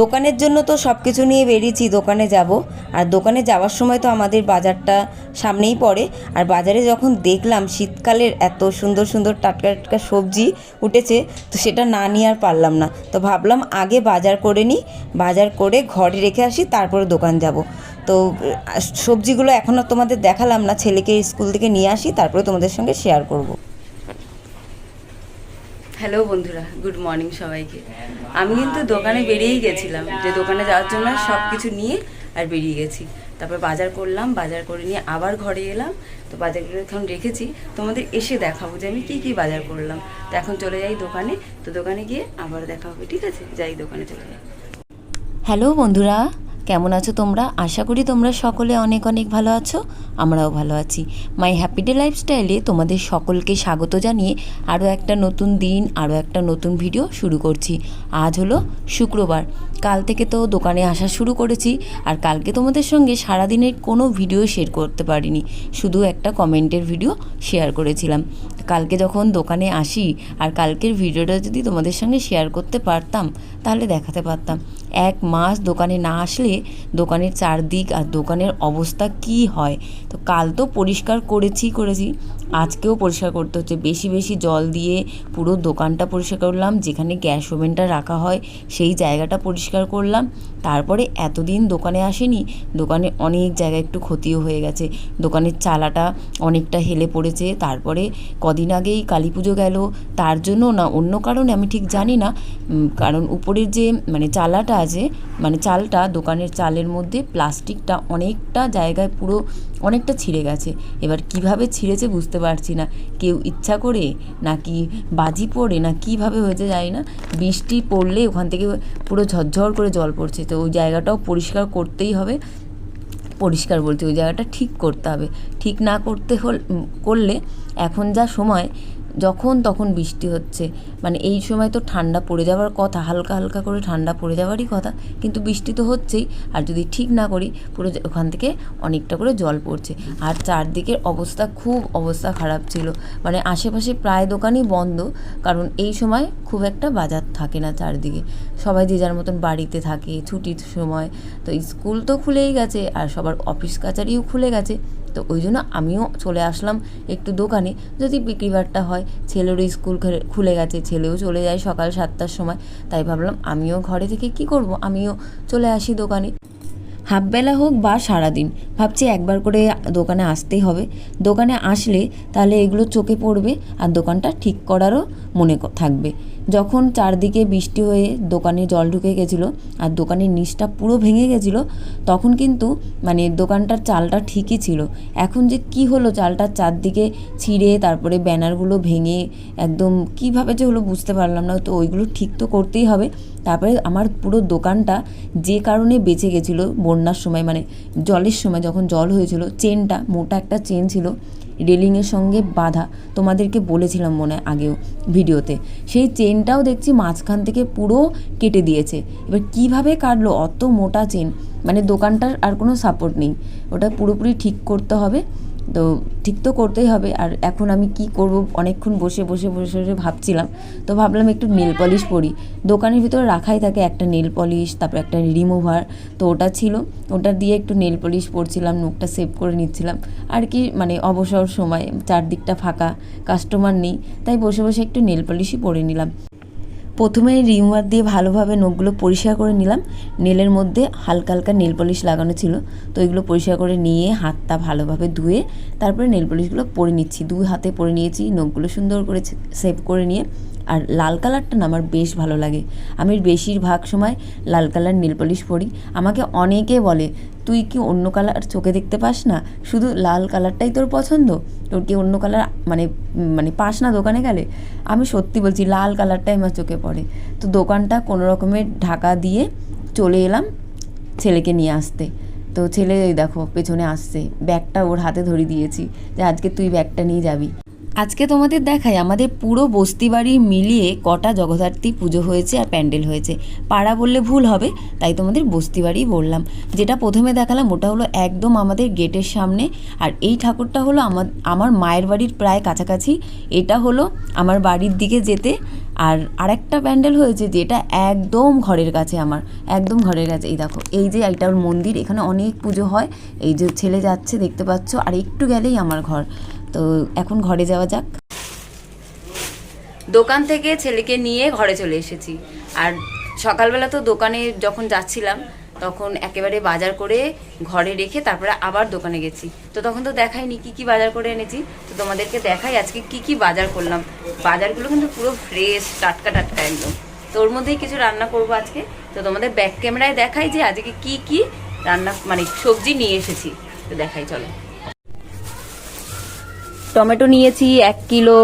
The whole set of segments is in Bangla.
দোকানের জন্য তো সব কিছু নিয়ে বেরিয়েছি, দোকানে যাব। আর দোকানে যাওয়ার সময় তো আমাদের বাজারটা সামনেই পড়ে। আর বাজারে যখন দেখলাম শীতকালের এত সুন্দর সুন্দর টাটকা টাটকা সবজি উঠেছে, তো সেটা না নিয়ে আর পারলাম না। তো ভাবলাম আগে বাজার করে নিই, বাজার করে ঘরে রেখে আসি, তারপরে দোকান যাব। তো সবজিগুলো এখনও তোমাদের দেখালাম না, ছেলেকে স্কুল থেকে নিয়ে আসি, তারপরে তোমাদের সঙ্গে শেয়ার করব। হ্যালো বন্ধুরা, গুড মর্নিং সবাইকে। আমি কিন্তু দোকানে বেরিয়েই গেছিলাম, যে দোকানে যাওয়ার জন্য সব কিছু নিয়ে আর বেরিয়ে গেছি। তারপর বাজার করলাম, বাজার করে নিয়ে আবার ঘরে এলাম। তো বাজারগুলো এখন রেখেছি, তোমাদের এসে দেখাবো যে আমি কী কী বাজার করলাম। তো এখন চলে যাই দোকানে, তো দোকানে গিয়ে আবার দেখা হবে, ঠিক আছে? যাই দোকানে চলে যাই। হ্যালো বন্ধুরা কেমন আছো তোমরা? আশা করি তোমরা সকলে অনেক অনেক ভালো আছো, আমরাও ভালো আছি। মাই হ্যাপি ডে লাইফস্টাইলে তোমাদের সকলকে স্বাগত জানিয়ে আরও একটা নতুন দিন, আরও একটা নতুন ভিডিও শুরু করছি। আজ হলো শুক্রবার। কাল থেকে তো দোকানে আসা শুরু করেছি আর কালকে তোমাদের সঙ্গে সারাদিনের কোনো ভিডিও শেয়ার করতে পারিনি। শুধু একটা কমেন্টের ভিডিও শেয়ার করেছিলাম। কালকে যখন দোকানে আসি আর কালকের ভিডিওটা যদি তোমাদের সঙ্গে শেয়ার করতে পারতাম, তাহলে দেখাতে পারতাম। এক মাস দোকানে না আসলে দোকানের চারদিক আর দোকানের অবস্থা কি হয়? তো কাল তো পরিষ্কার করেছি করেছি। আজকেও পরিষ্কার করতে হচ্ছে। বেশি বেশি জল দিয়ে পুরো দোকানটা পরিষ্কার করলাম, যেখানে গ্যাস ওভেনটা রাখা হয়, সেই জায়গাটা পরিষ্কার করলাম। তারপরে এতদিন দোকানে আসেনি, দোকানে অনেক জায়গায় একটু ক্ষতিও হয়ে গেছে। দোকানের চালাটা অনেকটা হেলে পড়েছে। তারপরে কদিন আগেই কালী পুজো গেল। তার জন্য না, অন্য কারণে আমি ঠিক জানি না। কারণ উপরের যে মানে চালাটা আছে মানে চালটা দোকানের চালের মধ্যে প্লাস্টিকটা অনেকটা জায়গায় পুরো অনেকটা ছিঁড়ে গেছে। এবার কীভাবে ছিঁড়েছে বুঝতে পারছি না। কেউ ইচ্ছা করে নাকি বাজি পড়ে না কীভাবে হয়েছে জানি না। বৃষ্টি পড়লে ওখান থেকে পুরো ঝরঝর করে জল পড়ছে। তো ওই জায়গাটাও পরিষ্কার করতেই হবে। পরিষ্কার বলছে, ওই জায়গাটা ঠিক করতে হবে। ঠিক না করতে হল, করলে এখন যা সময় যখন তখন বৃষ্টি হচ্ছে। মানে এই সময় তো ঠান্ডা পড়ে যাওয়ার কথা, হালকা হালকা করে ঠান্ডা পড়ে যাওয়ারই কথা। কিন্তু বৃষ্টি তো হচ্ছেই, আর যদি ঠিক না করি, পুরো ওখান থেকে অনেকটা করে জল পড়ছে। আর চারদিকের অবস্থা খুব অবস্থা খারাপ ছিল। মানে আশেপাশে প্রায় দোকানই বন্ধ, কারণ এই সময় খুব একটা বাজার থাকে না চারদিকে। সবাই যে যার মতন বাড়িতে থাকে, ছুটির সময়। তো স্কুল তো খুলেই গেছে, আর সবার অফিস কাচারিও খুলে গেছে। তো ওই জন্য আমিও চলে আসলাম একটু দোকানে। যদি বিক্রিবারটা হয়, ছেলেরও স্কুল খুলে- গেছে, ছেলেও চলে যায় সকাল সাতটার সময়। তাই ভাবলাম আমিও ঘরে থেকে কি করব? আমিও চলে আসি দোকানে। হাফবেলা হোক বা সারাদিন, ভাবছি একবার করে দোকানে আসতেই হবে। দোকানে আসলে তাহলে এগুলো চোখে পড়বে আর দোকানটা ঠিক করারও মনে থাকবে। যখন চারদিকে বৃষ্টি হয়ে দোকানে জল ঢুকে গেছিল আর দোকানের নিচটা পুরো ভেঙে গেছিল, তখন কিন্তু মানে দোকানটার চালটা ঠিকই ছিল। এখন যে কি হলো চালটার চারদিকে ছিঁড়ে তারপরে ব্যানারগুলো ভেঙে একদম কীভাবে যে হলো বুঝতে পারলাম না, তো ওইগুলো ঠিক তো করতেই হবে। তারপরে আমার পুরো দোকানটা যে কারণে বেঁচে গেছিল বন্যার সময় মানে জলের সময় যখন জল হয়েছিল, চেনটা, মোটা একটা চেন ছিল রেলিংয়ের সঙ্গে বাঁধা, তোমাদেরকে বলেছিলাম মনে হয় আগেও ভিডিওতে। সেই চেনটাও দেখছি মাঝখান থেকে পুরো কেটে দিয়েছে। এবার কীভাবে কাটলো? অত মোটা চেন। মানে দোকানটার আর কোনো সাপোর্ট নেই। ওটা পুরোপুরি ঠিক করতে হবে। তো ঠিক তো করতেই হবে। আর এখন আমি কি করব? অনেকক্ষণ বসে বসে বসে বসে ভাবছিলাম। তো ভাবলাম একটু নেল পলিশ পরি। দোকানের ভিতরে রাখাই থাকে একটা নেল পলিশ, তারপর একটা রিমুভার। তো ওটা ছিল। ওটা দিয়ে একটু নেল পলিশ পরছিলাম মুখটা সেভ করে নিচ্ছিলাম। আর কি মানে অবসর সময়, চারদিকটা ফাঁকা, কাস্টমার নেই। তাই বসে বসে একটু নেল পলিশই পরে নিলাম। প্রথমে রিমুভার দিয়ে ভালোভাবে নখগুলো পরিষ্কার করে নিলাম। নেলের মধ্যে হালকা হালকা নেল পলিশ লাগানো ছিল। তো এগুলো পরিষ্কার করে নিয়ে হাতটা ভালোভাবে ধুয়ে তারপরে নেল পলিশগুলো পরে নিচ্ছি। দুই হাতে পরে নিয়েছি, নখগুলো সুন্দর করে সেভ করে নিয়ে। আর লাল কালারটা না আমার বেশ ভালো লাগে। আমি বেশিরভাগ সময় লাল কালার নীল পলিশ পরি। আমাকে অনেকে বলে, তুই কি অন্য কালার চোখে দেখতে পাস না? শুধু লাল কালারটাই তোর পছন্দ? তোর কি অন্য কালার মানে মানে পাস না দোকানে গেলে? আমি সত্যি বলছি, লাল কালারটাই আমার চোখে পড়ে। তো দোকানটা কোনো রকমের ঢাকা দিয়ে চলে এলাম ছেলেকে নিয়ে আসতে। তো ছেলে দেখো, পেছনে আসছে। ব্যাগটা ওর হাতে ধরিয়ে দিয়েছি যে, আজকে তুই ব্যাগটা নিয়ে যাবি। আজকে তোমাদের দেখাই আমাদের পুরো বস্তি বাড়ি মিলিয়ে কটা জগদ্ধাত্রী পুজো হয়েছে আর প্যান্ডেল হয়েছে। পাড়া বললে ভুল হবে, তাই তোমাদের বস্তি বাড়ি বললাম। যেটা প্রথমে দেখালাম, ওটা হলো একদম আমাদের গেটের সামনে। আর এই ঠাকুরটা হলো আমার আমার মায়ের বাড়ির প্রায় কাছাকাছি। এটা হলো আমার বাড়ির দিকে যেতে। আর আরেকটা প্যান্ডেল হয়েছে যেটা একদম ঘরের কাছে আমার, একদম ঘরের কাছে। এই দেখো, এই যে এইটার মন্দির, এখানে অনেক পুজো হয়। এই যে ছেলে যাচ্ছে, দেখতে পাচ্ছ। আর একটু গেলেই আমার ঘর। তো এখন ঘরে যাওয়া যাক। দোকান থেকে ছেলেকে নিয়ে ঘরে চলে এসেছি। আর সকালবেলা তো দোকানে যখন যাচ্ছিলাম, তখন একেবারে বাজার করে ঘরে রেখে তারপরে আবার দোকানে গেছি। তো তখন তো দেখাইনি কি কি বাজার করে এনেছি। তো তোমাদেরকে দেখাই আজকে কি কি বাজার করলাম। বাজারগুলো কিন্তু পুরো ফ্রেশ টাটকা টাটকা একদম। তো ওর মধ্যেই কিছু রান্না করব আজকে। তো তোমাদের ব্যাক ক্যামেরায় দেখাই যে আজকে কি কি রান্না মানে সবজি নিয়ে এসেছি। তো দেখাই, চলো। টমেটো নিয়েছি, এক কিলো।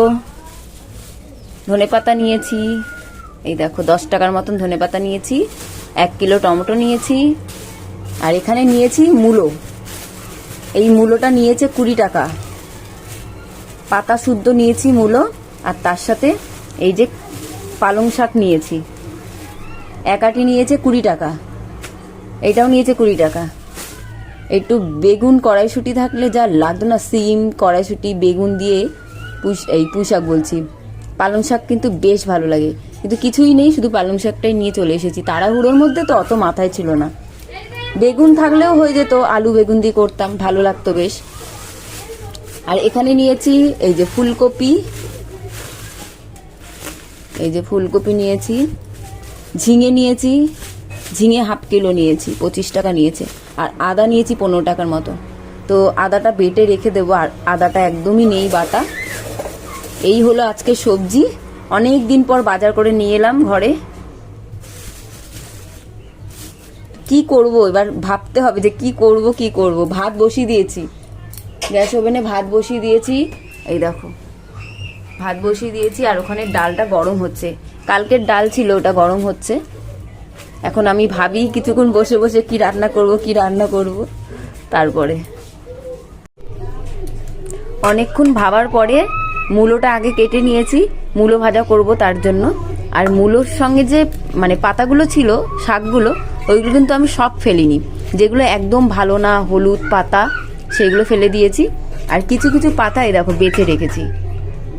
ধনেপাতা নিয়েছি। এই দেখো, দশ টাকার মতন ধনেপাতা নিয়েছি, এক কিলো টমেটো নিয়েছি, আর এখানে নিয়েছি মূলো। এই মূলোটা নিয়েছে কুড়ি টাকা। পাতা শুদ্ধ নিয়েছি মূলো, আর তার সাথে এই যে পালং শাক নিয়েছি। এক আটি নিয়েছে কুড়ি টাকা। এটাও নিয়েছে কুড়ি টাকা। একটু বেগুন কড়াইশুটি থাকলে যা লাগতো না, সিম, কড়াইশুটি, বেগুন দিয়ে পুষ, এই পুঁশাক বলছি। পালং শাক কিন্তু বেশ ভালো লাগে। কিন্তু কিছুই নেই, শুধু পালং শাকটাই নিয়ে চলে এসেছি। তাড়াহুড়োর মধ্যে তো অত মাথায় ছিল না। বেগুন থাকলেও হয়ে যেত, আলু বেগুন দিয়ে করতাম, ভালো লাগতো বেশ। আর এখানে নিয়েছি এই যে ফুলকপি। এই যে ফুলকপি নিয়েছি। ঝিঙে নিয়েছি। ঝিঙে হাফ কিলো নিয়েছি, পঁচিশ টাকা নিয়েছে। আর আদা নিয়েছি পনেরো টাকার মতো। তো আদাটা বেটে রেখে দেবো, আর আদাটা একদমই নেই বাটা। এই হলো আজকে সবজি। অনেক দিন পর বাজার করে নিয়ে এলাম ঘরে। কি করব এবার ভাবতে হবে যে কি করব কি করব। ভাত বসিয়ে দিয়েছি। গ্যাস ওভেনে ভাত বসিয়ে দিয়েছি। এই দেখো, ভাত বসিয়ে দিয়েছি আর ওখানে ডালটা গরম হচ্ছে। কালকের ডাল ছিল, ওটা গরম হচ্ছে। এখন আমি ভাবি কিছুক্ষণ বসে বসে কি রান্না করব, কি রান্না করব। তারপরে। অনেকক্ষণ ভাবার পরে মূলোটা আগে কেটে নিয়েছি, মূলো ভাজা করব তার জন্য। আর মূলোর সঙ্গে যে মানে পাতাগুলো ছিল, শাকগুলো, ওইগুলো কিন্তু আমি সব ফেলিনি। যেগুলো একদম ভালো না, হলুদ পাতা, সেগুলো ফেলে দিয়েছি। আর কিছু কিছু পাতা এই দেখো বেঁচে রেখেছি।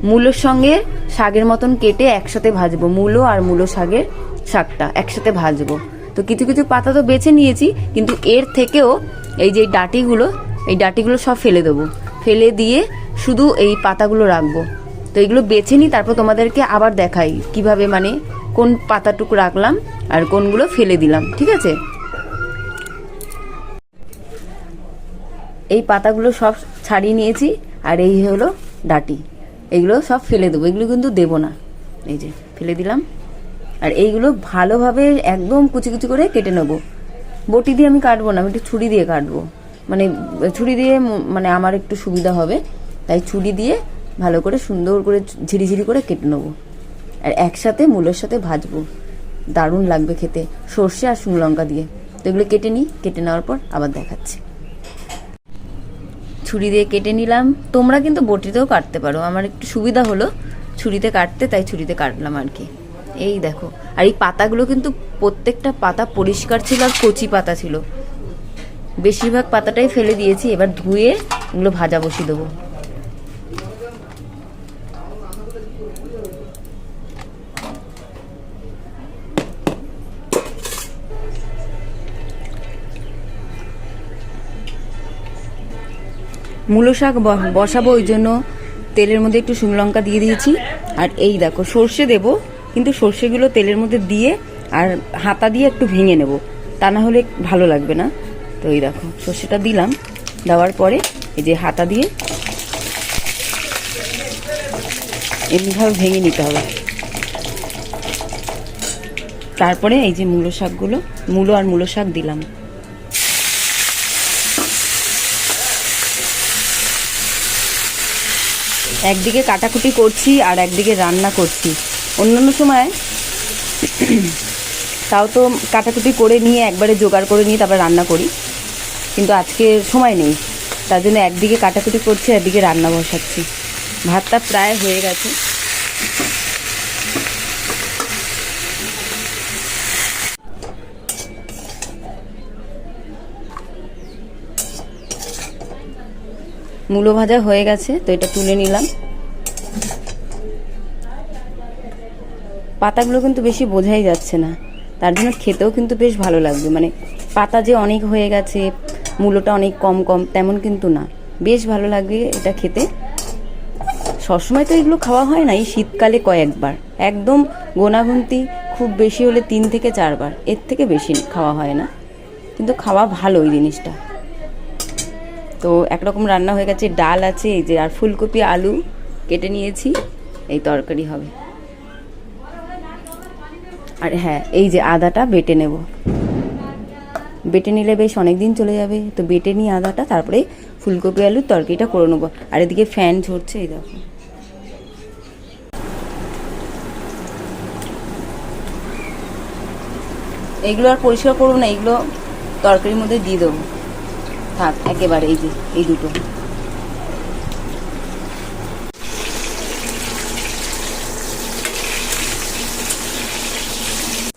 মূলোর সঙ্গে শাকের মতন কেটে একসাথে ভাজবো, মূলো আর মূলো শাকের শাকটা একসাথে ভাজবো। তো কিছু কিছু পাতা তো বেছে নিয়েছি, কিন্তু এর থেকেও এই যে ডাটিগুলো, এই ডাটিগুলো সব ফেলে দেবো। ফেলে দিয়ে শুধু এই পাতাগুলো রাখব। তো এগুলো বেছে নিই, তারপর তোমাদেরকে আবার দেখাই কীভাবে মানে কোন পাতাটুকু রাখলাম আর কোনগুলো ফেলে দিলাম, ঠিক আছে? এই পাতাগুলো সব ছাড়িয়ে নিয়েছি, আর এই হলো ডাটি। এগুলো সব ফেলে দেবো, এগুলো কিন্তু দেবো না। এই যে, ফেলে দিলাম। আর এইগুলো ভালোভাবে একদম কুচি কুচি করে কেটে নেব। বটি দিয়ে আমি কাটবো না, আমি একটু ছুরি দিয়ে কাটবো। মানে ছুরি দিয়ে মানে আমার একটু সুবিধা হবে, তাই ছুরি দিয়ে ভালো করে সুন্দর করে ঝিরিঝিরি করে কেটে নেব। আর একসাথে মূলের সাথে ভাজবো। দারুণ লাগবে খেতে, সর্ষে আর শুকনো লঙ্কা দিয়ে। তো এগুলো কেটে নিই, কেটে নেওয়ার পর আবার দেখাচ্ছি। ছুরি দিয়ে কেটে নিলাম। তোমরা কিন্তু বটিতেও কাটতে পারো, আমার একটু সুবিধা হলো ছুরিতে কাটতে, তাই ছুরিতে কাটলাম আর কি। এই দেখো। আর এই পাতাগুলো কিন্তু প্রত্যেকটা পাতা পরিষ্কার ছিল আর কচি পাতা ছিল। বেশিরভাগ পাতাটাই ফেলে দিয়েছি, এবার ধুয়ে এগুলো ভাজা বসিয়ে দেবো। মূলো শাক বসাবো, ওই জন্য তেলের মধ্যে একটু শুকনো লঙ্কা দিয়ে দিয়েছি। আর এই দেখো, সর্ষে দেব। কিন্তু সর্ষেগুলো তেলের মধ্যে দিয়ে আর হাতা দিয়ে একটু ভেঙে নেব। তা না হলে ভালো লাগবে না। তো এই দেখো, সর্ষেটা দিলাম। দেওয়ার পরে এই যে হাতা দিয়ে এমনিভাবে ভেঙে নিতে হবে। তারপরে এই যে মূলো শাকগুলো, মূলো আর মূলো শাক দিলাম। একদিকে কাটাকুটি করছি আর একদিকে রান্না করছি। অন্যান্য সময় তাও তো কাটাকুটি করে নিয়ে একবারে জোগাড় করে নিয়ে তারপর রান্না করি। কিন্তু আজকে সময় নেই। তার জন্য একদিকে কাটাকুটি করছি, একদিকে রান্না বসাচ্ছি। ভাতটা প্রায় হয়ে গেছে। মূলো ভাজা হয়ে গেছে, তো এটা তুলে নিলাম। পাতাগুলো কিন্তু বেশি বোঝাই যাচ্ছে না। তার জন্য খেতেও কিন্তু বেশ ভালো লাগবে। মানে পাতা যে অনেক হয়ে গেছে মূলোটা অনেক কম কম, তেমন কিন্তু না। বেশ ভালো লাগবে এটা খেতে। সবসময় তো এগুলো খাওয়া হয় না, এই শীতকালে কয়েকবার। একদম গোনাগুনতি, খুব বেশি হলে তিন থেকে চারবার। এর থেকে বেশি খাওয়া হয় না। কিন্তু খাওয়া ভালো ওই জিনিসটা। তো একরকম রান্না হয়ে গেছে, ডাল আছে, এই যে আর ফুলকপি, আলু কেটে নিয়েছি, এই তরকারি হবে। আর হ্যাঁ এই যে আদাটা বেটে নেব। বেটে নিলে বেশ অনেক দিন চলে যাবে। তো বেটে নিয়ে আদাটা, তারপরে ফুলকপি আলুর তরকারিটা করে নেব। আর এদিকে ফ্যান ঝরছে, এই দেখো। এইগুলো আর পরিষ্কার করব না এইগুলো তরকারির মধ্যে দিয়ে দেবো। থাক, একেবারে এই যে, এই দুটো।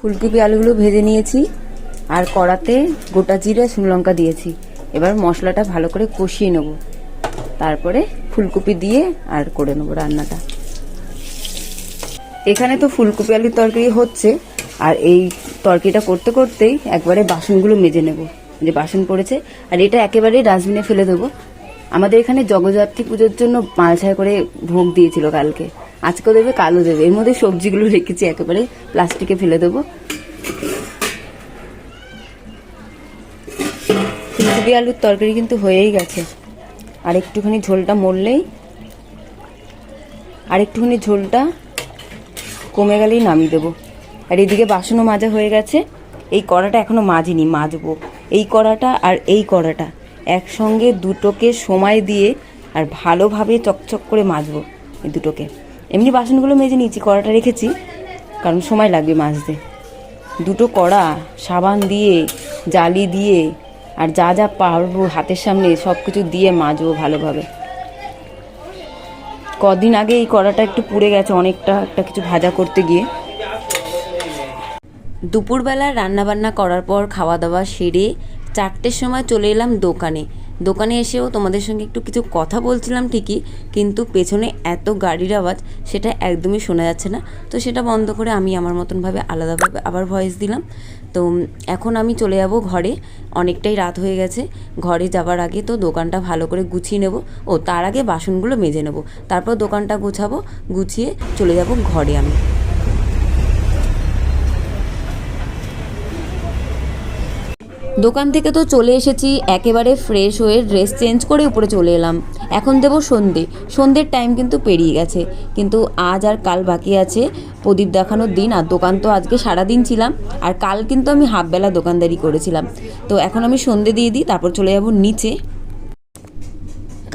ফুলকপি আলুগুলো ভেজে নিয়েছি আর কড়াতে গোটা জিরে লঙ্কা দিয়েছি। এবার মশলাটা ভালো করে কষিয়ে নেব। তারপরে ফুলকপি দিয়ে আর করে নেব রান্নাটা। এখানে তো ফুলকপি আলুর তরকারি হচ্ছে, আর এই তরকারিটা করতে করতেই একবারে বাসনগুলো মেজে নেব। যে বাসন পড়েছে, আর এটা একেবারে ডাস্টবিনে ফেলে দেবো। আমাদের এখানে জগদ্ধাত্রী পুজোর জন্য মালছায় করে ভোগ দিয়েছিল কালকে। আজকেও দেবে কালও দেবে, এর মধ্যে সবজিগুলো রেখেছি একেবারে, প্লাস্টিকে ফেলে দেবো। ফুলকপি আলুর তরকারি কিন্তু হয়েই গেছে। আর একটুখানি ঝোলটা মরলেই, আর একটুখানি ঝোলটা কমে গেলেই নামিয়ে দেবো। আর এদিকে বাসনও মাজা হয়ে গেছে। এই কড়াটা এখনও মাজিনি, মাজবো। এই কড়াটা আর এই কড়াটা একসঙ্গে দুটোকে সময় দিয়ে আর ভালোভাবে চকচক করে মাজবো এই দুটোকে। এমনি বাসনগুলো মেজে নিয়েছি, কড়াটা রেখেছি, কারণ সময় লাগবে মাজতে। দুটো কড়া, সাবান দিয়ে, জালি দিয়ে, আর যা যা পারব হাতের সামনে সব কিছু দিয়ে মাজবো ভালোভাবে। কদিন আগে এই কড়াটা একটু পুড়ে গেছে, অনেকটা একটা কিছু ভাজা করতে গিয়ে। দুপুরবেলা রান্নাবান্না করার পর খাওয়া দাওয়া সেরে চারটের সময় চলে এলাম দোকানে। দোকানে এসেও তোমাদের সঙ্গে একটু কিছু কথা বলছিলাম ঠিকই, কিন্তু পেছনে এত গাড়ির আওয়াজ, সেটা একদমই শোনা যাচ্ছে না। তো সেটা বন্ধ করে আমি আমার মতনভাবে আলাদাভাবে আবার ভয়েস দিলাম। তো এখন আমি চলে যাব ঘরে, অনেকটাই রাত হয়ে গেছে। ঘরে যাবার আগে তো দোকানটা ভালো করে গুছিয়ে নেব। ও, তার আগে বাসনগুলো মেজে নেব। তারপর দোকানটা গোছাবো, গুছিয়ে চলে যাব ঘরে আমি। দোকান থেকে তো চলে এসেছি, একেবারে ফ্রেশ হয়ে ড্রেস চেঞ্জ করে উপরে চলে এলাম। এখন দেবো সন্ধে, সন্ধ্যের টাইম কিন্তু পেরিয়ে গেছে। কিন্তু আজ আর কাল বাকি আছে, প্রদীপ দেখানোর দিন আর দোকান তো আজকে সারা দিন ছিলাম, আর কাল কিন্তু আমি হাফবেলা দোকানদারি করেছিলাম। তো এখন আমি সন্ধে দিয়ে দিই, তারপর চলে যাব নিচে।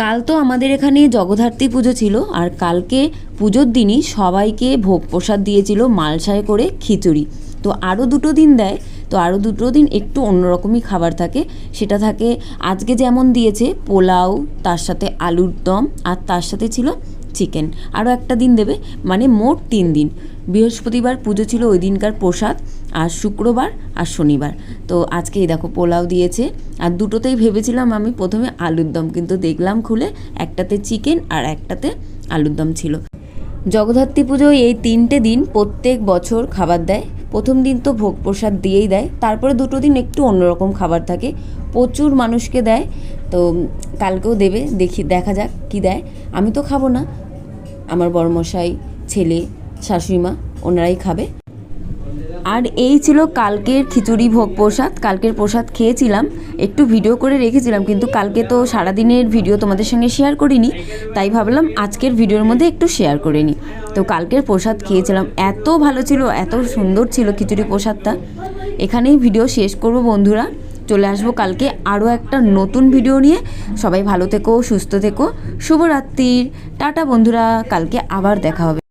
কাল তো আমাদের এখানে জগদ্ধাত্রী পুজো ছিল, আর কালকে পুজোর দিনই সবাইকে ভোগ প্রসাদ দিয়েছিল মালসায় করে খিচুড়ি। তো আরও দুটো দিন দেয় তো আরও দুটো দিন একটু অন্যরকমই খাবার থাকে। সেটা থাকে, আজকে যেমন দিয়েছে পোলাও, তার সাথে আলুর দম, আর তার সাথে ছিল চিকেন। আরও একটা দিন দেবে মানে মোট তিন দিন। বৃহস্পতিবার পুজো ছিল ওই দিনকার প্রসাদ, আর শুক্রবার আর শনিবার। তো আজকে এই দেখো পোলাও দিয়েছে, আর দুটোতেই ভেবেছিলাম আমি প্রথমে আলুর দম, কিন্তু দেখলাম খুলে একটাতে চিকেন আর একটাতে আলুর দম ছিল। জগদ্ধাত্রী পুজোয় এই তিনটে দিন প্রত্যেক বছর খাবার দেয়। প্রথম দিন তো ভোগ প্রসাদ দিয়েই দেয়, তারপরে দুটো দিন একটু অন্যরকম খাবার থাকে। প্রচুর মানুষকে দেয়, তো কালকেও দেবে, দেখি, দেখা যাক কি দেয়। আমি তো খাব না। আমার বড়মশাই, ছেলে, শাশুড়িমা, ওনারাই খাবে। আর এই ছিল কালকের খিচুড়ি ভোগ প্রসাদ। কালকের প্রসাদ খেয়েছিলাম, একটু ভিডিও করে রেখেছিলাম, কিন্তু কালকে তো সারাদিনের ভিডিও তোমাদের সঙ্গে শেয়ার করিনি, তাই ভাবলাম আজকের ভিডিওর মধ্যে একটু শেয়ার করে নিই তো কালকের প্রসাদ খেয়েছিলাম। এত ভালো ছিল, এত সুন্দর ছিল খিচুড়ি প্রসাদটা। এখানেই ভিডিও শেষ করব বন্ধুরা। চলে আসব কালকে আরও একটা নতুন ভিডিও নিয়ে। সবাই ভালো থেকো, সুস্থ থেকো। শুভরাত্রির। টাটা বন্ধুরা, কালকে আবার দেখা হবে।